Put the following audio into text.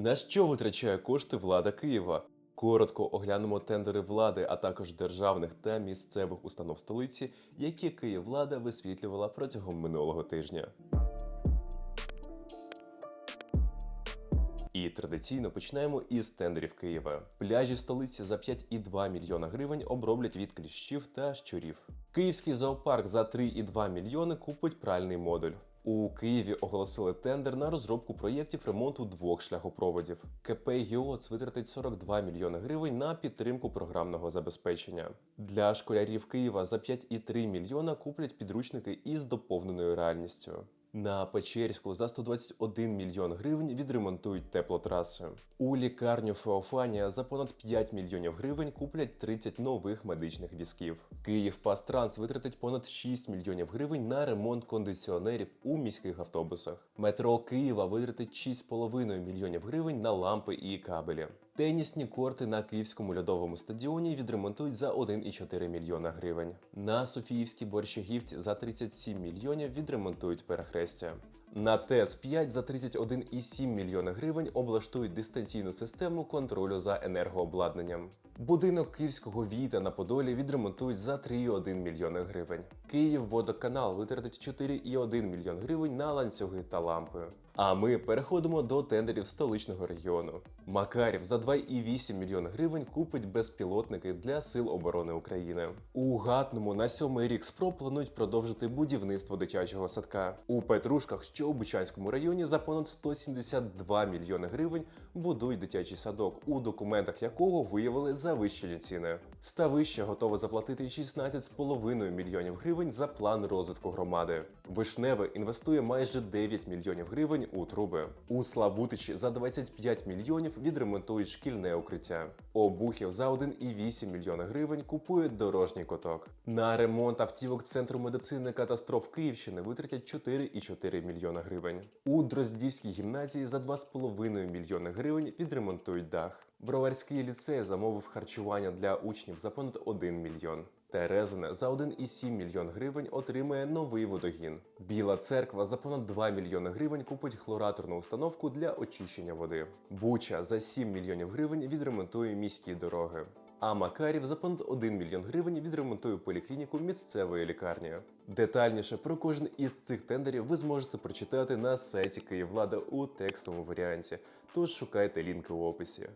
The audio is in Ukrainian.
На що витрачає кошти влада Києва? Коротко оглянемо тендери влади, а також державних та місцевих установ столиці, які Київвлада висвітлювала протягом минулого тижня. І традиційно починаємо із тендерів Києва. Пляжі столиці за 5,2 мільйона гривень оброблять від кліщів та щурів. Київський зоопарк за 3,2 мільйони купить пральний модуль. У Києві оголосили тендер на розробку проєктів ремонту двох шляхопроводів. КП «Гіоц» витратить 42 мільйони гривень на підтримку програмного забезпечення. Для школярів Києва за 5,3 мільйона куплять підручники із доповненою реальністю. На Печерську за 121 мільйон гривень відремонтують теплотраси. У лікарню Феофанія за понад 5 мільйонів гривень куплять 30 нових медичних візків. Київ Пастранс витратить понад 6 мільйонів гривень на ремонт кондиціонерів у міських автобусах. Метро Києва витратить 6,5 мільйонів гривень на лампи і кабелі. Тенісні корти на київському льодовому стадіоні відремонтують за 1,4 мільйона гривень. На Софіївській борщагівці за 37 мільйонів відремонтують перехрестя. На ТЕС 5 за 31,7 мільйона гривень облаштують дистанційну систему контролю за енергообладнанням. Будинок київського віта на Подолі відремонтують за 3,1 мільйона гривень. Київводоканал витратить 4,1 мільйон гривень на ланцюги та лампи. А ми переходимо до тендерів столичного регіону. Макарів за 2,8 мільйона гривень купить безпілотники для сил оборони України. У Гатному на сьомий рік спроб планують продовжити будівництво дитячого садка. У Петрушках, що у Бучанському районі, за понад 172 мільйони гривень будують дитячий садок, у документах якого виявили завищені ціни. Ставище готове заплатити 16,5 мільйонів гривень за план розвитку громади. Вишневе інвестує майже 9 мільйонів гривень у труби. У Славутичі за 25 мільйонів відремонтують шкільне укриття. Обухів за 1,8 мільйона гривень купують дорожній коток. На ремонт автівок Центру медицини катастроф Київщини витратять 4,4 мільйона гривень. У Дроздівській гімназії за 2,5 мільйони гривень відремонтують дах. Броварський ліцей замовив харчування для учнів за понад 1 мільйон. Терезине за 1,7 мільйон гривень отримає новий водогін. Біла церква за понад 2 мільйони гривень купить хлораторну установку для очищення води. Буча за 7 мільйонів гривень відремонтує міські дороги. А Макарів за понад 1 мільйон гривень відремонтує поліклініку місцевої лікарні. Детальніше про кожен із цих тендерів ви зможете прочитати на сайті Київлада у текстовому варіанті. Тож шукайте лінки в описі.